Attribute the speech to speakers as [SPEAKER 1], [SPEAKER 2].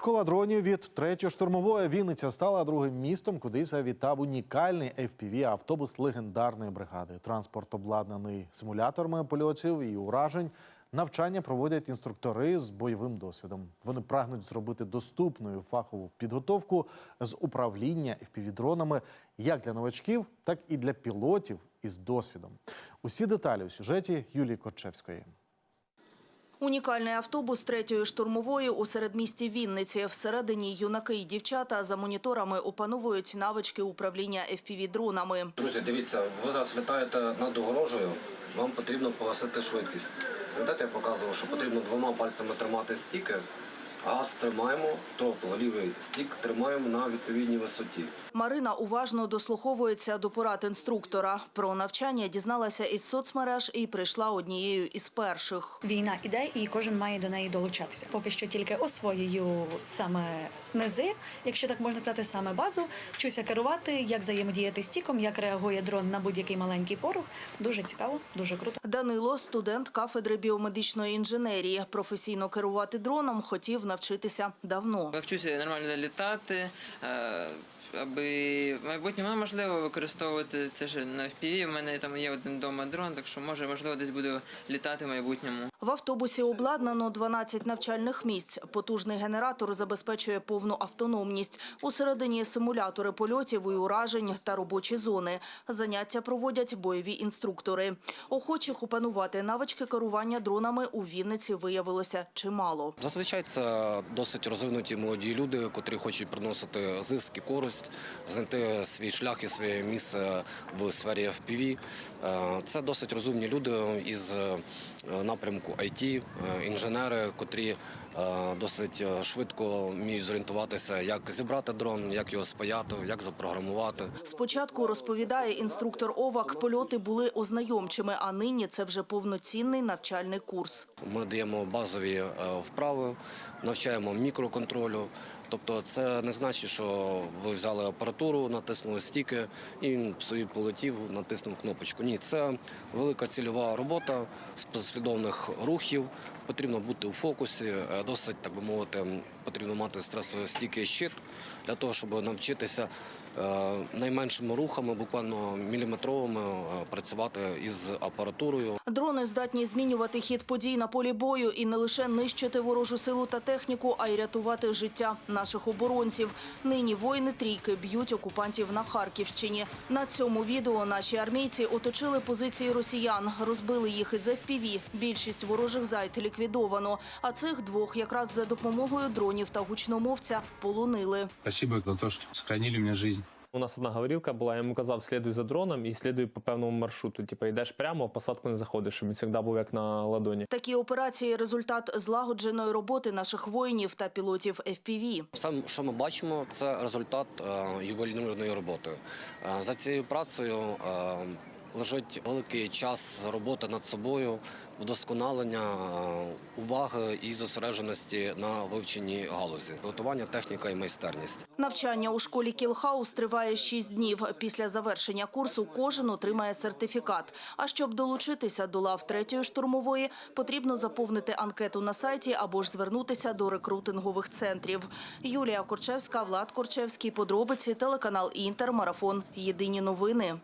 [SPEAKER 1] Школа дронів від третьої штурмової Вінниця стала другим містом, куди завітав унікальний fpv автобус легендарної бригади. Транспорт обладнаний симуляторами польотів і уражень. Навчання проводять інструктори з бойовим досвідом. Вони прагнуть зробити доступною фахову підготовку з управління FPV-дронами як для новачків, так і для пілотів із досвідом. Усі деталі у сюжеті Юлії Корчевської.
[SPEAKER 2] Унікальний автобус третьої штурмової у середмісті Вінниці. Всередині юнаки і дівчата за моніторами опановують навички управління FPV-дронами.
[SPEAKER 3] Друзі, дивіться, ви зараз літаєте над огорожею, вам потрібно погасити швидкість. Пам'ятаєте, я показував, що потрібно двома пальцями тримати стіки, газ тримаємо, тобто лівий стік тримаємо на відповідній висоті.
[SPEAKER 2] Марина уважно дослуховується до порад інструктора. Про навчання дізналася із соцмереж і прийшла однією із перших.
[SPEAKER 4] Війна іде, і кожен має до неї долучатися. Поки що тільки освоюю саме низи, якщо так можна сказати, саме базу. Вчуся керувати, як взаємодіяти з тіком, як реагує дрон на будь-який маленький порох. Дуже цікаво, дуже круто.
[SPEAKER 2] Данило, студент кафедри біомедичної інженерії. Професійно керувати дроном хотів навчитися давно.
[SPEAKER 5] Я вчуся нормально літати, е, аби в майбутньому ну, можливо використовувати це ж на FPV. У мене там є один вдома дрон, так що може можливо десь буду літати в майбутньому.
[SPEAKER 2] В автобусі обладнано 12 навчальних місць. Потужний генератор забезпечує повну автономність. Усередині симулятори польотів і уражень та робочі зони. Заняття проводять бойові інструктори. Охочих опанувати навички керування дронами у Вінниці виявилося чимало.
[SPEAKER 3] Зазвичай це досить розвинуті молоді люди, котрі хочуть приносити зиск і користь, знайти свій шлях і своє місце в сфері FPV. Е, Це досить розумні люди із е, напрямку IT, е, інженери, котрі досить швидко вміють зорієнтуватися, як зібрати дрон, як його спаяти, як запрограмувати.
[SPEAKER 2] Спочатку розповідає інструктор ОВАК, польоти були ознайомчими, а нині це вже повноцінний навчальний курс.
[SPEAKER 3] Ми даємо базові вправи, навчаємо мікроконтролю. Тобто, це не значить, що ви взяли апаратуру, натиснули стіки і він собі полетів, натиснув кнопочку. Ні, це велика цільова робота з послідовних рухів. Потрібно бути у фокусі. е, Досить, так би мовити, потрібно мати стресостійкий щит для того, щоб навчитися найменшими рухами, буквально міліметровими, е, працювати із апаратурою.
[SPEAKER 2] Дрони здатні змінювати хід подій на полі бою і не лише нищити ворожу силу та техніку, а й рятувати життя наших оборонців. Нині воїни трійки б'ють окупантів на Харківщині. На цьому відео наші армійці оточили позиції росіян, розбили їх із FPV. Більшість ворожих зайт ліквідовано. А цих двох якраз за допомогою дронів та гучномовця полонили.
[SPEAKER 6] Спасибо за то, что сохранили мне жизнь.
[SPEAKER 7] У нас одна говорилка була, я йому казав, слідуй за дроном і слідуй по певному маршруту. Типу, йдеш прямо, в посадку не заходиш, щоб він завжди був як на ладоні.
[SPEAKER 2] Такі операції – результат злагодженої роботи наших воїнів та пілотів FPV.
[SPEAKER 3] Все, що ми бачимо, це результат е, ювелірної роботи. Е, за цією працею е, лежить великий час роботи над собою, вдосконалення е, уваги і зосередженості на вивченні галузі, готування, техніка і майстерність.
[SPEAKER 2] Навчання у школі Кілхаус триває 6 днів. Після завершення курсу кожен отримає сертифікат. А щоб долучитися до лав третьої штурмової, потрібно заповнити анкету на сайті або ж звернутися до рекрутингових центрів. Юлія Корчевська, Влад Корчевський, подробиці, телеканал Інтер, марафон. Єдині новини.